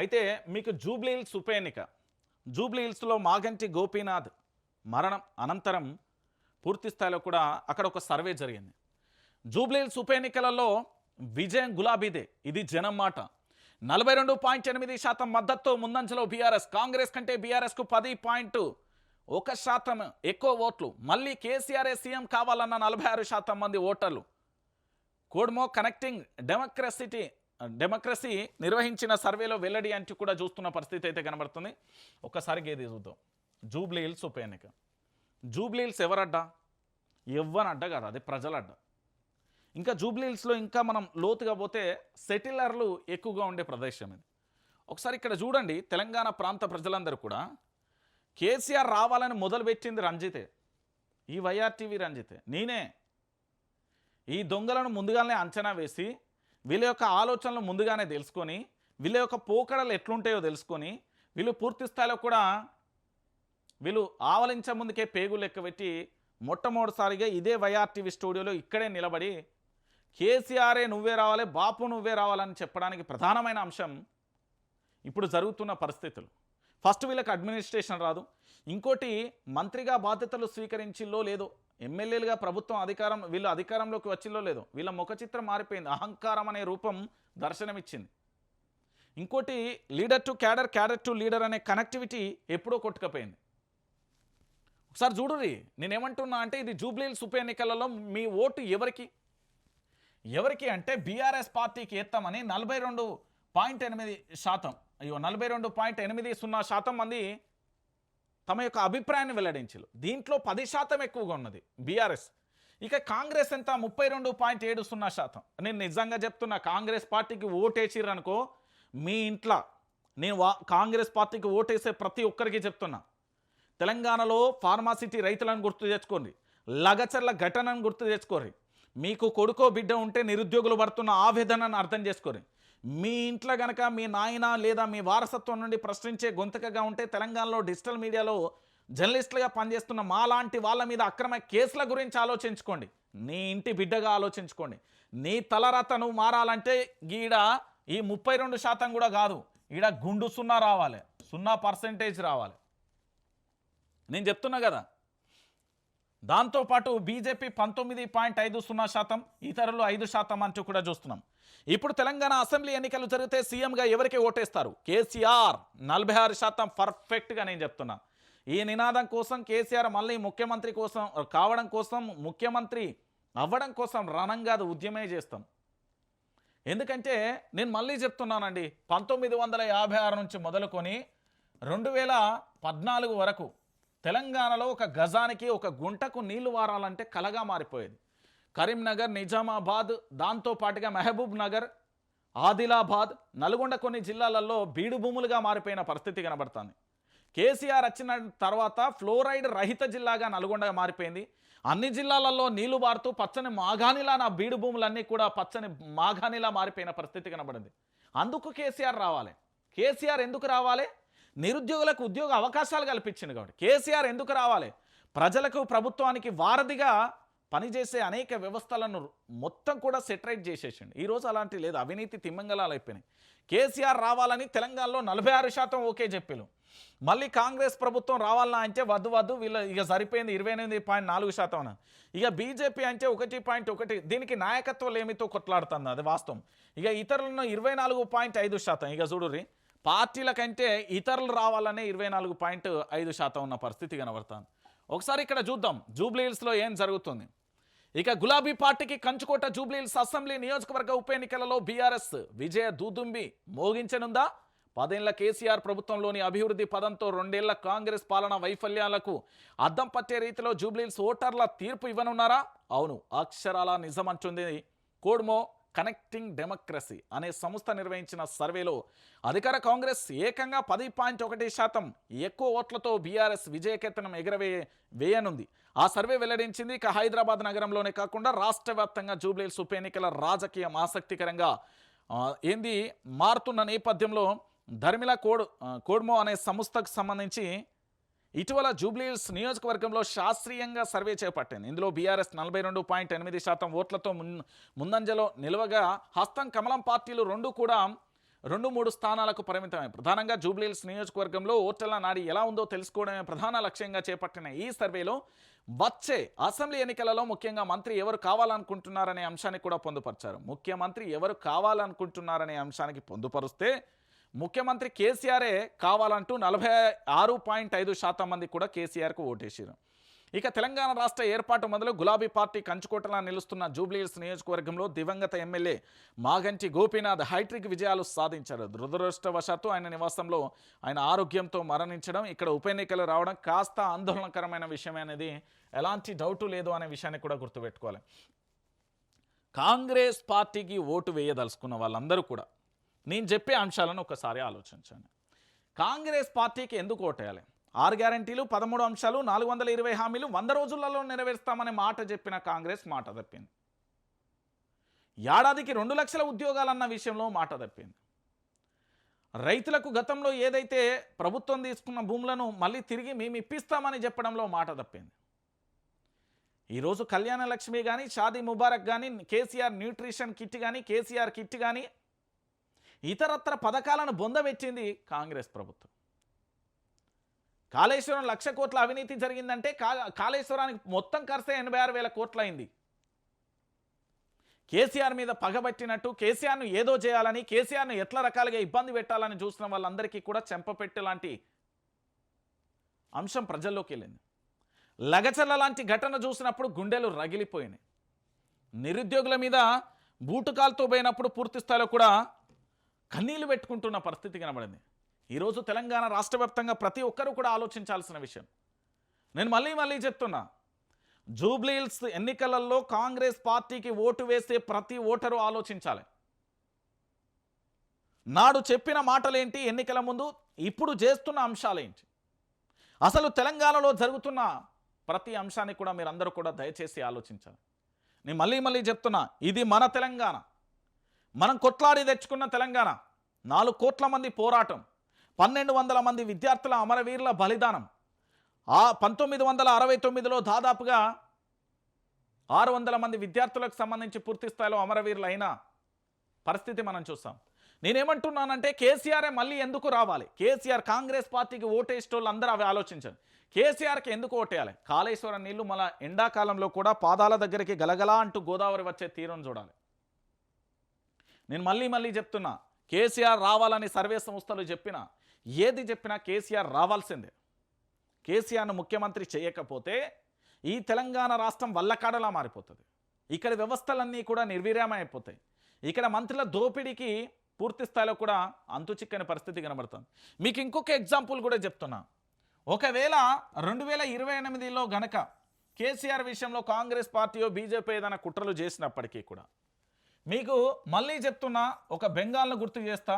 అయితే మీకు Jubilee hills ఉప ఎన్నిక. జూబ్లీ హిల్స్లో మాగంటి గోపీనాథ్ మరణం అనంతరం పూర్తి స్థాయిలో కూడా అక్కడ ఒక సర్వే జరిగింది. జూబ్లీ హిల్స్ ఉప ఎన్నికలలో విజయం గులాబీదే. ఇది జనం మాట. నలభై రెండు పాయింట్ ఎనిమిది శాతం మద్దతు ముందంజలో బీఆర్ఎస్. కాంగ్రెస్ కంటే బీఆర్ఎస్కు పది పాయింట్ ఒక శాతం ఎక్కువ ఓట్లు. మళ్ళీ కేసీఆర్ఏ సీఎం కావాలన్న నలభై ఆరు శాతం మంది ఓటర్లు. కోడ్మో కనెక్టింగ్ డెమోక్రసిటీ డెమోక్రసీ నిర్వహించిన సర్వేలో వెల్లడి అంటూ కూడా చూస్తున్న పరిస్థితి అయితే కనబడుతుంది. ఒక్కసారి ఏది చూద్దాం. జూబ్లీ హిల్స్ ఉప ఎన్నిక. Jubilee hills ఎవరడ్డా? ఎవ్వనడ్డ కాదు అది ప్రజల అడ్డ. ఇంకా జూబ్లీ హిల్స్లో ఇంకా మనం లోతుగా పోతే సెటిలర్లు ఎక్కువగా ఉండే ప్రదేశం ఇది. ఒకసారి ఇక్కడ చూడండి తెలంగాణ ప్రాంత ప్రజలందరూ కూడా కేసీఆర్ రావాలని మొదలుపెట్టింది రంజితే. ఈ వైఆర్టీవీ రంజితే. నేనే. ఈ దొంగలను ముందుగానే అంచనా వేసి వీళ్ళ యొక్క ఆలోచనలు ముందుగానే తెలుసుకొని వీళ్ళ యొక్క పోకడలు ఎట్లుంటాయో తెలుసుకొని వీళ్ళు పూర్తి స్థాయిలో కూడా వీళ్ళు ఆవలించే ముందుకే పేగు లెక్క పెట్టి మొట్టమొదటిసారిగా ఇదే వైఆర్టీవీ స్టూడియోలో ఇక్కడే నిలబడి కేసీఆరే నువ్వే రావాలి బాపు నువ్వే రావాలని చెప్పడానికి ప్రధానమైన అంశం ఇప్పుడు జరుగుతున్న పరిస్థితులు. ఫస్ట్ వీళ్ళకి అడ్మినిస్ట్రేషన్ రాదు. ఇంకోటి మంత్రిగా బాధ్యతలు స్వీకరించిల్లో లేదో ఎమ్మెల్యేలుగా ప్రభుత్వం అధికారం వీళ్ళు అధికారంలోకి వచ్చిందో లేదో. వీళ్ళ ముఖ చిత్రం మారిపోయింది. అహంకారం అనే రూపం దర్శనమిచ్చింది. ఇంకోటి leader to cadre cadre to leader అనే కనెక్టివిటీ ఎప్పుడో కొట్టుకపోయింది. ఒకసారి చూడురి నేనేమంటున్నా అంటే ఇది జూబ్లీహిల్స్ ఉప ఎన్నికలలో మీ ఓటు ఎవరికి? ఎవరికి అంటే బీఆర్ఎస్ పార్టీకి ఎత్తామని నలభై రెండు పాయింట్ ఎనిమిది శాతం అయ్యో నలభై రెండు పాయింట్ ఎనిమిది సున్నా శాతం మంది తమ యొక్క అభిప్రాయాన్ని వెల్లడించారు దీంట్లో పది శాతం ఎక్కువగా ఉన్నది బీఆర్ఎస్. ఇక కాంగ్రెస్ ఎంత? ముప్పై రెండు పాయింట్ ఏడు సున్నా శాతం. నేను నిజంగా చెప్తున్నా కాంగ్రెస్ పార్టీకి ఓటేసిర్రు అనుకో మీ ఇంట్లో నేను వా కాంగ్రెస్ పార్టీకి ఓటేసే ప్రతి ఒక్కరికి చెప్తున్నా. తెలంగాణలో ఫార్మాసిటీ రైతులను గుర్తు తెచ్చుకోండి లగచర్ల ఘటనను గుర్తు తెచ్చుకోరి మీకు కొడుకో బిడ్డ ఉంటే నిరుద్యోగులు పడుతున్న ఆవేదనను అర్థం చేసుకోరి మీ ఇంట్లో గనక మీ నాయన లేదా మీ వారసత్వం నుండి ప్రశ్నించే గొంతకగా ఉంటే తెలంగాణలో డిజిటల్ మీడియాలో జర్నలిస్టులుగా పనిచేస్తున్న మాలాంటి వాళ్ళ మీద అక్రమ కేసుల గురించి ఆలోచించుకోండి. నీ ఇంటి బిడ్డగా ఆలోచించుకోండి. నీ తలరతను మారాలంటే ఈడ ఈ ముప్పై రెండు శాతం కూడా కాదు. ఈడ గుండు సున్నా రావాలి. సున్నా పర్సెంటేజ్ రావాలి. నేను చెప్తున్నా కదా. దాంతోపాటు బీజేపీ పంతొమ్మిది పాయింట్ ఐదు సున్నా శాతం ఇతరులు ఐదు శాతం అంటూ కూడా చూస్తున్నాం. ఇప్పుడు తెలంగాణ అసెంబ్లీ ఎన్నికలు జరిగితే సీఎంగా ఎవరికి ఓటేస్తారు? కేసీఆర్. నలభై ఆరు శాతం పర్ఫెక్ట్గా నేను చెప్తున్నా. ఈ నినాదం కోసం కేసీఆర్ మళ్ళీ ముఖ్యమంత్రి కోసం కావడం కోసం ముఖ్యమంత్రి అవ్వడం కోసం రణంగా ఉద్యమే చేస్తాం. ఎందుకంటే నేను మళ్ళీ చెప్తున్నానండి పంతొమ్మిది వందల యాభై ఆరు నుంచి మొదలుకొని రెండు వేల పద్నాలుగు వరకు తెలంగాణలో ఒక గజానికి ఒక గుంటకు నీళ్ళు వారాలంటే కలగా మారిపోయేది. కరీంనగర్ నిజామాబాద్ దాంతో పాటుగా మహబూబ్ నగర్ ఆదిలాబాద్ నల్గొండ కొన్ని జిల్లాలలో బీడు భూములుగా మారిపోయిన పరిస్థితి కనబడుతుంది. కేసీఆర్ వచ్చిన తర్వాత ఫ్లోరైడ్ రహిత జిల్లాగా నల్గొండ మారిపోయింది. అన్ని జిల్లాలలో నీళ్ళు బారుతూ పచ్చని మాగానిలా నా బీడు భూములన్నీ కూడా పచ్చని మాగానిలా మారిపోయిన పరిస్థితి కనబడింది. అందుకు కేసీఆర్ రావాలి. కేసీఆర్ ఎందుకు రావాలి? నిరుద్యోగులకు ఉద్యోగ అవకాశాలు కల్పించింది కాబట్టి. కేసీఆర్ ఎందుకు రావాలి? ప్రజలకు ప్రభుత్వానికి వారధిగా పనిచేసే అనేక వ్యవస్థలను మొత్తం కూడా సెటరైట్ చేసేసిండు. ఈరోజు అలాంటి లేదు. అవినీతి తిమ్మంగళాలు అయిపోయినాయి. కేసీఆర్ రావాలని తెలంగాణలో నలభై ఆరు శాతం ఓకే చెప్పారు మళ్ళీ కాంగ్రెస్ ప్రభుత్వం రావాలన్నా అంటే వద్దు వద్దు వీళ్ళ ఇక సరిపోయింది ఇరవై ఎనిమిది పాయింట్ నాలుగు శాతం ఇక బీజేపీ అంటే ఒకటి పాయింట్ ఒకటి దీనికి నాయకత్వం ఏమితో కొట్లాడుతుంది అది వాస్తవం. ఇక ఇతరులను ఇరవై నాలుగు పాయింట్ ఐదు శాతం. ఇక చూడుర్రీ పార్టీల కంటే ఇతరులు రావాలనే ఇరవై నాలుగు పాయింట్ ఐదు శాతం ఉన్న పరిస్థితి కనబడుతుంది. ఒకసారి ఇక్కడ చూద్దాం. జూబ్లీహిల్స్లో ఏం జరుగుతుంది? ఇక గులాబీ పార్టీకి కంచుకోట జూబ్లీహిల్స్ అసెంబ్లీ నియోజకవర్గ ఉప ఎన్నికలలో బీఆర్ఎస్ విజయ దూదుంబి మోగించనుందా? పదేళ్ళ కేసీఆర్ ప్రభుత్వంలోని అభివృద్ధి పదంతో రెండేళ్ళ కాంగ్రెస్ పాలన వైఫల్యాలకు అద్దం పట్టే రీతిలో జూబ్లీహిల్స్ ఓటర్ల తీర్పు ఇవ్వనున్నారా? అవును అక్షరాల నిజమంటుంది కోడ్మో కనెక్టింగ్ డెమోక్రసీ అనే సంస్థ నిర్వహించిన సర్వేలో అధికార కాంగ్రెస్ ఏకంగా పది పాయింట్ ఒకటి శాతం ఎక్కువ ఓట్లతో బీఆర్ఎస్ విజయకేతనం ఎగరవే వేయనుంది. ఆ సర్వే వెల్లడించింది ఇక హైదరాబాద్ నగరంలోనే కాకుండా రాష్ట్ర వ్యాప్తంగా జూబ్లీహిల్స్ ఉప ఎన్నికల రాజకీయం ఆసక్తికరంగా ఏంది మారుతున్న నేపథ్యంలో ధర్మిల కోడ్ కోడ్మో అనే సంస్థకు సంబంధించి ఇటీవల జూబ్లీహిల్స్ నియోజకవర్గంలో శాస్త్రీయంగా సర్వే చేపట్టింది. ఇందులో బీఆర్ఎస్ నలభై రెండు పాయింట్ ఎనిమిది శాతం ఓట్లతో మున్ ముందంజలో నిలవగా హస్తం కమలం పార్టీలు రెండు కూడా రెండు మూడు స్థానాలకు పరిమితమే ప్రధానంగా జూబ్లీహిల్స్ నియోజకవర్గంలో ఓటర్ల నాడి ఎలా ఉందో తెలుసుకోవడమే ప్రధాన లక్ష్యంగా చేపట్టిన ఈ సర్వేలో వచ్చే అసెంబ్లీ ఎన్నికలలో ముఖ్యంగా మంత్రి ఎవరు కావాలనుకుంటున్నారనే అంశాన్ని కూడా పొందుపరిచారు. ముఖ్యమంత్రి ఎవరు కావాలనుకుంటున్నారనే అంశానికి పొందుపరుస్తే ముఖ్యమంత్రి కేసీఆరే కావాలంటూ నలభై ఆరు పాయింట్ ఐదు శాతం మంది కూడా కేసీఆర్కు ఓటేసారు ఇక తెలంగాణ రాష్ట్ర ఏర్పాటు మొదలు గులాబీ పార్టీ కంచుకోటలా నిలుస్తున్న జూబ్లీహిల్స్ నియోజకవర్గంలో దివంగత ఎమ్మెల్యే మాగంటి గోపీనాథ్ హైట్రిక్ విజయాలు సాధించారు. దురదృష్టవశాత్తు ఆయన నివాసంలో ఆయన ఆరోగ్యంతో మరణించడం ఇక్కడ ఉప ఎన్నికలు రావడం కాస్త ఆందోళనకరమైన విషయం అనేది ఎలాంటి డౌటు లేదు అనే విషయాన్ని కూడా గుర్తుపెట్టుకోవాలి. కాంగ్రెస్ పార్టీకి ఓటు వేయదలుచుకున్న వాళ్ళందరూ కూడా నేను చెప్పే అంశాలను ఒకసారి ఆలోచించండి. కాంగ్రెస్ పార్టీకి ఎందుకు ఓటేయాలి? ఆరు గ్యారంటీలు పదమూడు అంశాలు నాలుగు వందల ఇరవై హామీలు వంద రోజులలో నెరవేరుస్తామనే మాట చెప్పిన కాంగ్రెస్ మాట తప్పింది. ఏడాదికి రెండు లక్షల ఉద్యోగాలన్న విషయంలో మాట తప్పింది. రైతులకు గతంలో ఏదైతే ప్రభుత్వం తీసుకున్న భూములను మళ్ళీ తిరిగి మేము ఇప్పిస్తామని చెప్పడంలో మాట తప్పింది. ఈరోజు కళ్యాణ లక్ష్మి కానీ షాదీ ముబారక్ కానీ కేసీఆర్ న్యూట్రిషన్ కిట్ కానీ కేసీఆర్ కిట్ కానీ ఇతరత్ర పథకాలను బొందబెట్టింది కాంగ్రెస్ ప్రభుత్వం. కాళేశ్వరం లక్ష కోట్ల అవినీతి జరిగిందంటే కాళేశ్వరానికి మొత్తం ఖర్చే ఎనభై ఆరు వేల కోట్లయింది. కేసీఆర్ మీద పగబట్టినట్టు కేసీఆర్ను ఏదో చేయాలని కేసీఆర్ను ఎట్లా రకాలుగా ఇబ్బంది పెట్టాలని చూసిన వాళ్ళందరికీ కూడా చెంపపెట్టే లాంటి అంశం ప్రజల్లోకి వెళ్ళింది. లగచల్ల లాంటి ఘటన చూసినప్పుడు గుండెలు రగిలిపోయినాయి. నిరుద్యోగుల మీద బూటుకాలతో పోయినప్పుడు పూర్తి స్థాయిలో కూడా కన్నీళ్ళు పెట్టుకుంటున్న పరిస్థితి కనబడింది. ఈరోజు తెలంగాణ రాష్ట్ర వ్యాప్తంగా ప్రతి ఒక్కరూ కూడా ఆలోచించాల్సిన విషయం. నేను మళ్ళీ మళ్ళీ చెప్తున్నా జూబ్లీహిల్స్ ఎన్నికలలో కాంగ్రెస్ పార్టీకి ఓటు వేసే ప్రతి ఓటరు ఆలోచించాలి. నాడు చెప్పిన మాటలేంటి ఎన్నికల ముందు ఇప్పుడు చేస్తున్న అంశాలేంటి? అసలు తెలంగాణలో జరుగుతున్న ప్రతి అంశాన్ని కూడా మీరందరూ కూడా దయచేసి ఆలోచించాలి. నేను మళ్ళీ మళ్ళీ చెప్తున్నా ఇది మన తెలంగాణ. మనం కొట్లాడి తెచ్చుకున్న తెలంగాణ. నాలుగు కోట్ల మంది పోరాటం పన్నెండు వందల మంది విద్యార్థుల అమరవీరుల బలిదానం. ఆ పంతొమ్మిది వందల అరవై తొమ్మిదిలో దాదాపుగా ఆరు వందల మంది విద్యార్థులకు సంబంధించి పూర్తి స్థాయిలో అమరవీరులు అయిన పరిస్థితి మనం చూస్తాం. నేనేమంటున్నానంటే కేసీఆరే మళ్ళీ ఎందుకు రావాలి? కేసీఆర్ కాంగ్రెస్ పార్టీకి ఓటేసేటోళ్ళు అందరూ అవి ఆలోచించండి. కేసీఆర్కి ఎందుకు ఓటేయాలి? కాళేశ్వరం నీళ్ళు మన ఎండాకాలంలో కూడా పాదాల దగ్గరికి గలగలా అంటూ గోదావరి వచ్చే తీరం చూడాలి. నేను మళ్ళీ మళ్ళీ చెప్తున్నా కేసీఆర్ రావాలని సర్వే సంస్థలు చెప్పినా ఏది చెప్పినా కేసీఆర్ రావాల్సిందే. కేసీఆర్ను ముఖ్యమంత్రి చేయకపోతే ఈ తెలంగాణ రాష్ట్రం వల్లకాడలా మారిపోతుంది. ఇక్కడ వ్యవస్థలన్నీ కూడా నిర్వీర్యమైపోతాయి ఇక్కడ మంత్రుల దోపిడీకి పూర్తి స్థాయిలో కూడా అంతు చిక్కని పరిస్థితి కనబడుతుంది. మీకు ఇంకొక ఎగ్జాంపుల్ కూడా చెప్తున్నా. ఒకవేళ రెండు వేల ఇరవై ఎనిమిదిలో గనక కేసీఆర్ విషయంలో కాంగ్రెస్ పార్టీయో బీజేపీ ఏదైనా కుట్రలు చేసినప్పటికీ కూడా మీకు మళ్ళీ చెప్తున్నా ఒక బెంగాల్ను గుర్తు చేస్తా.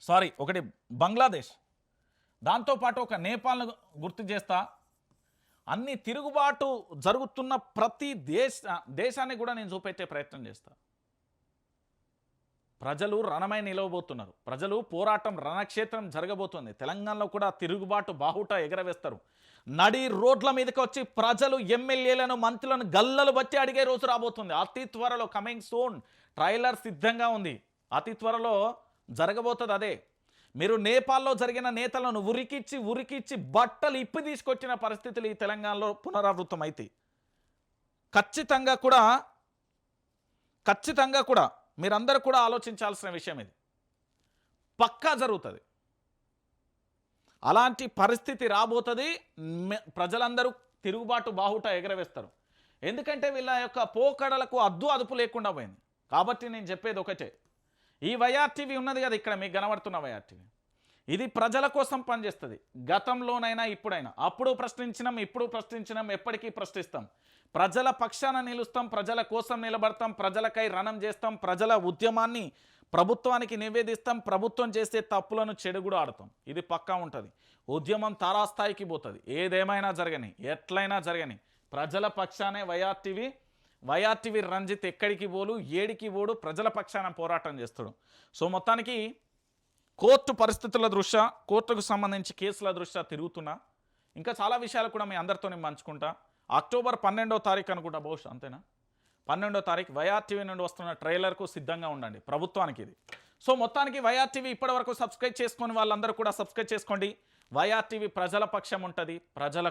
సారీ ఒకటి బంగ్లాదేశ్. దాంతోపాటు ఒక నేపాల్ను గుర్తు చేస్తా. అన్ని తిరుగుబాటు జరుగుతున్న ప్రతి దేశ దేశాన్ని కూడా నేను చూపెట్టే ప్రయత్నం చేస్తాను ప్రజలు రణమై నిలవబోతున్నారు. ప్రజలు పోరాటం రణక్షేత్రం జరగబోతుంది. తెలంగాణలో కూడా తిరుగుబాటు బాహుట ఎగరవేస్తారు. నడి రోడ్ల మీదకి వచ్చి ప్రజలు ఎమ్మెల్యేలను మంత్రులను గల్లలు బట్టి అడిగే రోజు రాబోతుంది. అతి త్వరలో కమింగ్ సూన్. ట్రైలర్ సిద్ధంగా ఉంది. అతి త్వరలో జరగబోతుంది అదే. మీరు నేపాల్లో జరిగిన నేతలను ఉరికిచ్చి ఉరికిచ్చి బట్టలు ఇప్పి తీసుకొచ్చిన పరిస్థితులు ఈ తెలంగాణలో పునరావృతం ఖచ్చితంగా కూడా ఖచ్చితంగా కూడా మీరందరూ కూడా ఆలోచించాల్సిన విషయం ఇది. పక్కా జరుగుతుంది. అలాంటి పరిస్థితి రాబోతుంది ప్రజలందరూ తిరుగుబాటు బాహుట ఎగరవేస్తారు. ఎందుకంటే వీళ్ళ యొక్క పోకడలకు అద్దు అదుపు లేకుండా పోయింది. కాబట్టి నేను చెప్పేది ఒకటే. ఈ వైఆర్టీవీ ఉన్నది కదా ఇక్కడ మీకు కనబడుతున్న వైఆర్టీవీ ఇది ప్రజల కోసం పనిచేస్తుంది. గతంలోనైనా ఇప్పుడైనా. అప్పుడు ప్రశ్నించినాం ఇప్పుడు ప్రశ్నించినాం ఎప్పటికీ ప్రశ్నిస్తాం. ప్రజల పక్షాన నిలుస్తాం ప్రజల కోసం నిలబడతాం ప్రజలకై రణం చేస్తాం ప్రజల ఉద్యమాన్ని ప్రభుత్వానికి నివేదిస్తాం ప్రభుత్వం చేసే తప్పులను చెడుగుడు ఆడతాం. ఇది పక్కా ఉంటుంది. ఉద్యమం తారాస్థాయికి పోతుంది. ఏదేమైనా జరగని ఎట్లయినా జరగని ప్రజల పక్షానే వైఆర్టీవీ వైఆర్టీవీ రంజిత్ ఎక్కడికి పోలు ఏడికి పోడు ప్రజల పక్షాన పోరాటం చేస్తాడు. సో మొత్తానికి కోర్టు పరిస్థితుల దృష్ట్యా కోర్టుకు సంబంధించి కేసుల దృష్ట్యా తిరుగుతున్నా. ఇంకా చాలా విషయాలు కూడా మీ అందరితో నేను పంచుకుంటా. అక్టోబర్ పన్నెండో తారీఖు అనుకుంటా బహుశా అంతేనా? పన్నెండో తారీఖు వైఆర్టీవీ నుండి వస్తున్న ట్రైలర్కు సిద్ధంగా ఉండండి ప్రభుత్వానికి ఇది. సో మొత్తానికి వైఆర్టీవీ ఇప్పటి ఇప్పటివరకు సబ్స్క్రైబ్ చేసుకొని వాళ్ళందరూ కూడా సబ్స్క్రైబ్ చేసుకోండి. వైఆర్టీవీ ప్రజల పక్షం ఉంటుంది ప్రజల